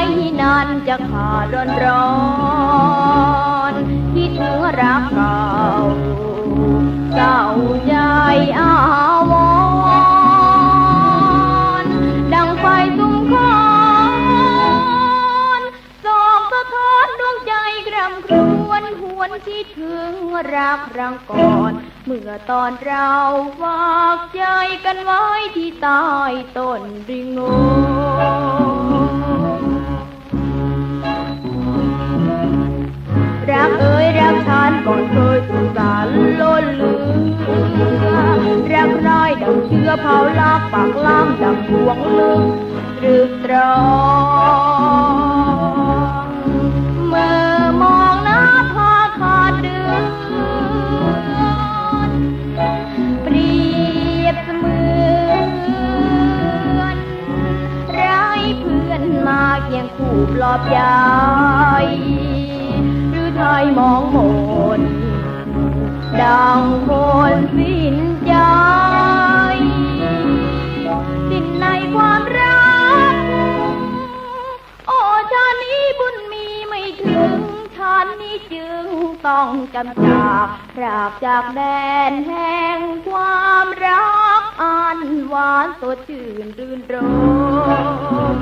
ใจนั้นจะขาดร้อนร้อนคิดถึงรักเก่าเศร้าใจอาวรดังไฟสุมคอนสองสะท้อนดวงใจกรำครวญหวนคิดถึงรักรังก่อนเมื่อตอนเราฝากใจกันไว้ที่ใต้ต้นริงโง อยดังเชื้อเผาลากปากล่ามดังพวงลึกตรึกตรองเมื่อมองหน้าพาขาดเดือนเปรียบเสมือนไร้เพื่อนมาเคียงคู่ปลอบใจหรือไทยมองหมนดังคนสิ จึงต้องจำจากพรากจากแดนแห่งความรักอันหวานสดชื่นรื่นรม